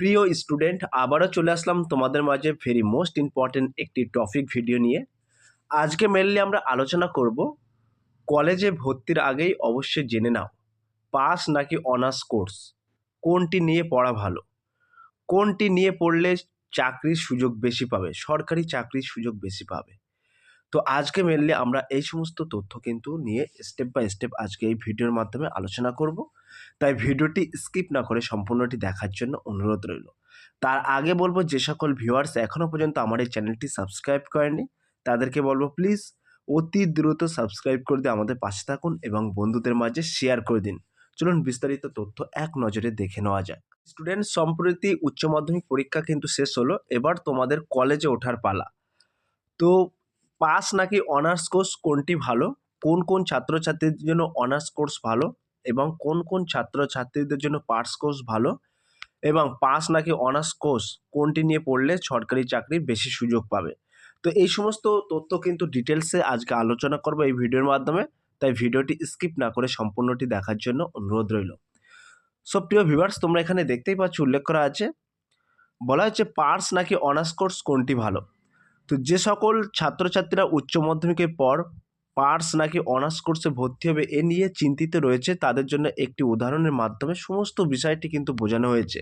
প্রিয় স্টুডেন্ট আবারও চলে আসলাম তোমাদের মাঝে ভেরি মোস্ট ইম্পর্টেন্ট একটি টপিক ভিডিও নিয়ে। আজকে মেনলি আমরা আলোচনা করব কলেজে ভর্তির আগেই অবশ্যই জেনে নাও পাস নাকি অনার্স কোর্স কোনটি নিয়ে পড়া ভালো, কোনটি নিয়ে পড়লে চাকরির সুযোগ বেশি পাবে, সরকারি চাকরির সুযোগ বেশি পাবে। তো আজকে মেনলি আমরা এই সমস্ত তথ্য কিন্তু নিয়ে স্টেপ বাই স্টেপ আজকে এই ভিডিওর মাধ্যমে আলোচনা করব। তাই ভিডিওটি স্কিপ না করে সম্পূর্ণটি দেখার জন্য অনুরোধ রইল। তার আগে বলব, যে সকল ভিউয়ার্স এখনও পর্যন্ত আমার এই চ্যানেলটি সাবস্ক্রাইব করেনি তাদেরকে বলব প্লিজ অতি দ্রুত সাবস্ক্রাইব করে দিয়ে আমাদের পাশে থাকুন এবং বন্ধুদের মাঝে শেয়ার করে দিন। চলুন বিস্তারিত তথ্য এক নজরে দেখে নেওয়া যাক। স্টুডেন্ট সম্প্রতি উচ্চ মাধ্যমিক পরীক্ষা কিন্তু শেষ হলো, এবার তোমাদের কলেজে ওঠার পালা। তো পাস নাকি অনার্স কোর্স কোনটি ভালো? কোন কোন ছাত্রছাত্রীদের জন্য অনার্স কোর্স ভালো? এবং কোন কোন ছাত্রছাত্রীদের জন্য পার্স কোর্স ভালো এবং পাস নাকি অনার্স কোর্স কোনটি নিয়ে পড়লে সরকারি চাকরির বেশি সুযোগ পাবে। তো এই সমস্ত তথ্য কিন্তু ডিটেলসে আজকে আলোচনা করব এই ভিডিওর মাধ্যমে, তাই ভিডিওটি স্কিপ না করে সম্পূর্ণটি দেখার জন্য অনুরোধ রইল। সব প্রিয় ভিভার্স তোমরা এখানে দেখতেই পাচ্ছ উল্লেখ করা আছে, বলা হচ্ছে পার্স নাকি অনার্স কোর্স কোনটি ভালো? তো যে সকল ছাত্রছাত্রীরা উচ্চ মাধ্যমিকের পর পার্স নাকি অনার্স কোর্সে ভর্তি হবে এ নিয়ে চিন্তিত রয়েছে। তাদের জন্য একটি উদাহরণের মাধ্যমে সমস্ত বিষয়টি কিন্তু বোঝানো হয়েছে।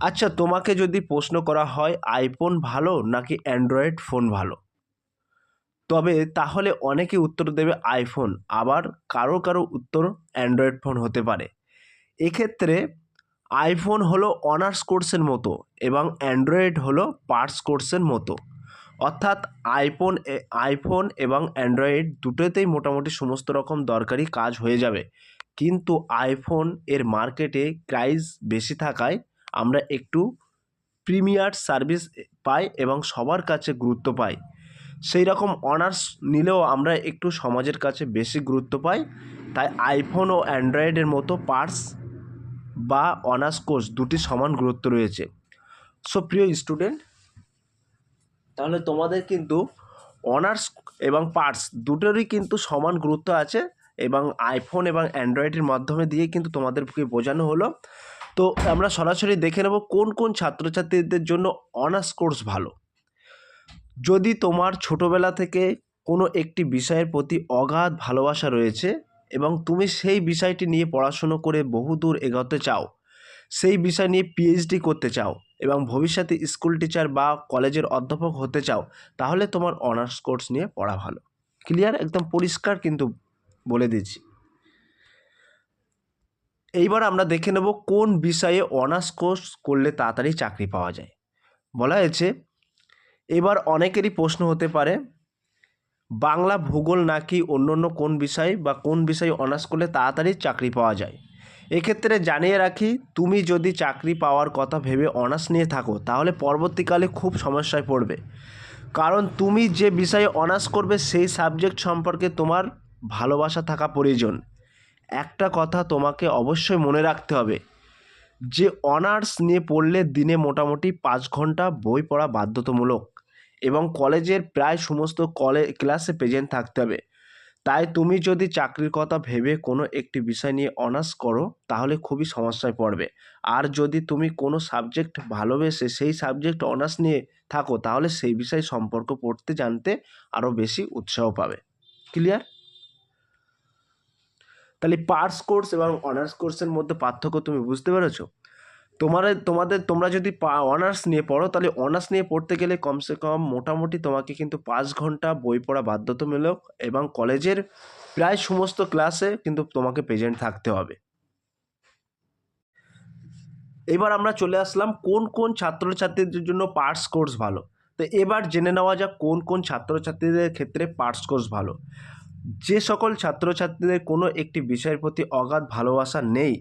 আচ্ছা তোমাকে যদি প্রশ্ন করা হয়, আইফোন ভালো নাকি অ্যান্ড্রয়েড ফোন ভালো? তবে তাহলে অনেকে উত্তর দেবে আইফোন, আবার কারও কারও উত্তর অ্যান্ড্রয়েড ফোন হতে পারে। এক্ষেত্রে আইফোন হলো অনার্স কোর্সের মতো এবং অ্যান্ড্রয়েড হলো পার্টস কোর্সের মতো। অর্থাৎ আইফোন আইফোন এবং অ্যান্ড্রয়েড দুটোতেই মোটামুটি সমস্ত রকম দরকারি কাজ হয়ে যাবে। কিন্তু আইফোন এর মার্কেটে প্রাইস বেশি থাকায় আমরা একটু প্রিমিয়ার সার্ভিস পাই এবং সবার কাছে গুরুত্ব পাই। সেই রকম অনার্স নিলেও আমরা একটু সমাজের কাছে বেশি গুরুত্ব পাই। তাই আইফোন ও অ্যান্ড্রয়েডের মতো পার্টস বা অনার্স কোর্স দুটি সমান গুরুত্ব রয়েছে। সো প্রিয় স্টুডেন্ট তাহলে তোমাদের কিন্তু অনার্স এবং পার্টস দুটোরই কিন্তু সমান গুরুত্ব আছে এবং আইফোন এবং অ্যান্ড্রয়েডের মাধ্যমে দিয়ে কিন্তু তোমাদেরকে বোঝানো হলো। তো আমরা সরাসরি দেখে নেব কোন কোন ছাত্রছাত্রীদের জন্য অনার্স কোর্স ভালো। যদি তোমার ছোটোবেলা থেকে কোনো একটি বিষয়ের প্রতি অগাধ ভালোবাসা রয়েছে এবং তুমি সেই বিষয়টি নিয়ে পড়াশুনো করে বহুদূর এগোতে চাও সেই বিষয় নিয়ে পিএইচডি করতে চাও এবং ভবিষ্যতে স্কুল টিচার বা কলেজের অধ্যাপক হতে চাও, তাহলে তোমার অনার্স কোর্স নিয়ে পড়া ভালো। ক্লিয়ার একদম পরিষ্কার কিন্তু বলে দিচ্ছি। এইবার আমরা দেখে নেব কোন বিষয়ে অনার্স কোর্স করলে তাড়াতাড়ি চাকরি পাওয়া যায়। বলা হয়েছে, এবার অনেকেরই প্রশ্ন হতে পারে, বাংলা ভূগোল নাকি অন্য অন্য কোন বিষয় বা কোন বিষয়ে অনার্স করলে তাড়াতাড়ি চাকরি পাওয়া যায়? এক্ষেত্রে জানিয়ে রাখি, তুমি যদি চাকরি পাওয়ার কথা ভেবে অনার্স নিয়ে থাকো, তাহলে পরবর্তীকালে খুব সমস্যায় পড়বে। কারণ তুমি যে বিষয়ে অনার্স করবে, সেই সাবজেক্ট সম্পর্কে তোমার ভালোবাসা থাকা প্রয়োজন। একটা কথা তোমাকে অবশ্যই মনে রাখতে হবে, যে অনার্স নিয়ে পড়লে দিনে মোটামুটি পাঁচ ঘণ্টা বই পড়া বাধ্যতামূলক এবং কলেজের প্রায় সমস্ত কলে ক্লাসে প্রেজেন্ট থাকতে হবে। তাই তুমি যদি চাকরির কথা ভেবে কোনো একটি বিষয় নিয়ে অনার্স করো, তাহলে খুবই সমস্যায় পড়বে। আর যদি তুমি কোনো সাবজেক্ট ভালোবেসে সেই সাবজেক্ট অনার্স নিয়ে থাকো, তাহলে সেই বিষয় সম্পর্ক পড়তে জানতে আরও বেশি উৎসাহ পাবে। ক্লিয়ার তাহলে পার্টস কোর্স এবং অনার্স কোর্সের মধ্যে পার্থক্য তুমি বুঝতে পেরেছ? তোমার, তোমাদের, তোমরা যদি অনার্স নিয়ে পড়ো, তাহলে অনার্স নিয়ে পড়তে গেলে কমসে কম মোটামুটি তোমাকে কিন্তু পাঁচ ঘণ্টা বই পড়া বাধ্যতামূলক এবং কলেজের প্রায় সমস্ত ক্লাসে কিন্তু তোমাকে প্রেজেন্ট থাকতে হবে। এবার আমরা চলে আসলাম কোন কোন ছাত্রছাত্রীদের জন্য পার্টস কোর্স ভালো? তো এবার জেনে নেওয়া যাক কোন কোন ছাত্রছাত্রীদের ক্ষেত্রে পার্টস কোর্স ভালো। যে সকল ছাত্রছাত্রীদের কোনো একটি বিষয়ের প্রতি অগাধ ভালোবাসা নেই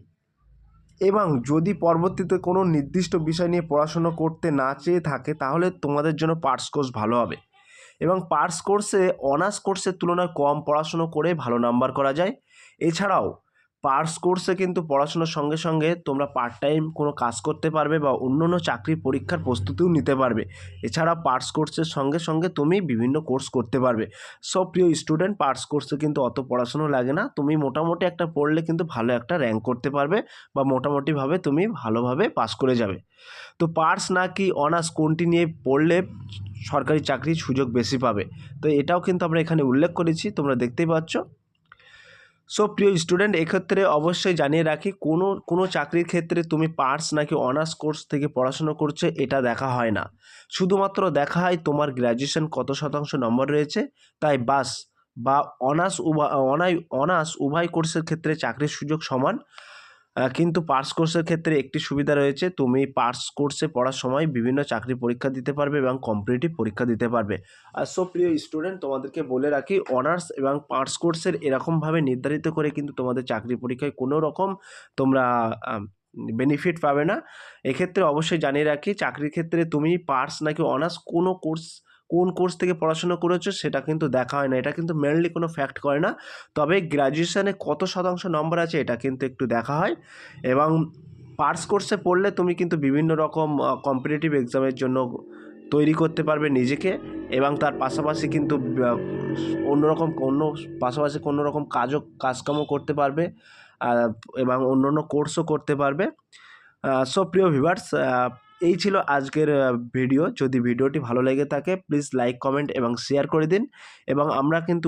এবং যদি পরবর্তীতে কোনো নির্দিষ্ট বিষয় নিয়ে পড়াশুনো করতে না চেয়ে থাকে, তাহলে তোমাদের জন্য পার্টস কোর্স ভালো হবে। এবং পার্টস কোর্সে, অনার্স কোর্সের তুলনায় কম পড়াশুনো করে ভালো নাম্বার করা যায়। এছাড়াও পার্স কোর্সে কিন্তু পড়াশোনার সঙ্গে সঙ্গে তোমরা পার্ট টাইম কোনো কাজ করতে পারবে বা অন্য অন্য চাকরির পরীক্ষার প্রস্তুতিও নিতে পারবে। এছাড়া পার্স কোর্সের সঙ্গে সঙ্গে তুমি বিভিন্ন কোর্স করতে পারবে। সব প্রিয় স্টুডেন্ট পার্স কোর্সে কিন্তু অত পড়াশুনো লাগে না। তুমি মোটামুটি একটা পড়লে কিন্তু ভালো একটা র্যাঙ্ক করতে পারবে বা মোটামুটিভাবে তুমি ভালোভাবে পাস করে যাবে। তো পার্স নাকি অনার্স কোনটি নিয়ে পড়লে সরকারি চাকরির সুযোগ বেশি পাবে। তো এটাও কিন্তু আমরা এখানে উল্লেখ করেছি, তোমরা দেখতেই পাচ্ছ। সো প্রিয় স্টুডেন্ট এক্ষেত্রে অবশ্যই জানিয়ে রাখি, কোনো কোনো চাকরির ক্ষেত্রে তুমি পার্টস নাকি অনার্স কোর্স থেকে পড়াশুনো করছ, এটা দেখা হয় না। শুধুমাত্র দেখা হয় তোমার গ্র্যাজুয়েশন কত শতাংশ নম্বর রয়েছে, তাই বাস, বা অনার্স উভয় অনাই অনার্স উভয় কোর্সের ক্ষেত্রে চাকরির সুযোগ সমান। কিন্তু পার্স কোর্সের ক্ষেত্রে একটি সুবিধা রয়েছে। তুমি পার্স কোর্সে পড়ার সময় বিভিন্ন চাকরি পরীক্ষা দিতে পারবে এবং কম্পিটিটিভ পরীক্ষা দিতে পারবে। আর সো প্রিয় স্টুডেন্ট তোমাদেরকে বলে রাখি অনার্স এবং পার্টস কোর্সের এরকমভাবে নির্ধারিত করে কিন্তু তোমাদের চাকরি পরীক্ষায় কোনো রকম তোমরা বেনিফিট পাবে না। এক্ষেত্রে অবশ্যই জানিয়ে রাখি, চাকরির ক্ষেত্রে তুমি পার্টস নাকি অনার্স কোনো কোর্স কোন কোর্স থেকে পড়াশোনা করেছ সেটা কিন্তু দেখা হয় না। এটা কিন্তু মেনলি কোনো ফ্যাক্ট করে না। তবে গ্র্যাজুয়েশানে কত শতাংশ নম্বর আছে এটা কিন্তু একটু দেখা হয়। এবং পার্টস কোর্সে পড়লে তুমি কিন্তু বিভিন্ন রকম কম্পিটিটিভ এক্সামের জন্য তৈরি করতে পারবে নিজেকে। এবং তার পাশাপাশি কিন্তু অন্যরকম অন্য পাশাপাশি কোনো রকম কাজও কাজকামও করতে পারবে। এবং অন্য অন্য কোর্সও করতে পারবে। সো প্রিয় ভিভার্স এই ছিল আজকের ভিডিও যদি ভিডিওটি ভালো লেগে থাকে প্লিজ লাইক কমেন্ট এবং শেয়ার করে দিন। এবং আমরা কিন্তু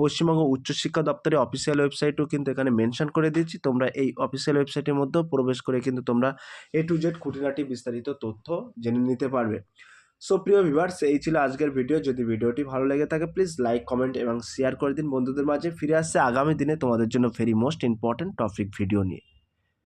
পশ্চিমবঙ্গ উচ্চশিক্ষা দপ্তরের অফিসিয়াল ওয়েবসাইটও কিন্তু এখানে মেনশন করে দিচ্ছি তোমরা এই অফিসিয়াল ওয়েবসাইটের মধ্যেও প্রবেশ করে কিন্তু তোমরা এ টু জেড খুঁটিনাটি বিস্তারিত তথ্য জেনে নিতে পারবে। সো প্রিয় ভিভার্স এই ছিল আজকের ভিডিও যদি ভিডিওটি ভালো লেগে থাকে প্লিজ লাইক কমেন্ট এবং শেয়ার করে দিন। বন্ধুদের মাঝে ফিরে আসছে আগামী দিনে তোমাদের জন্য very most important topic video নিয়ে।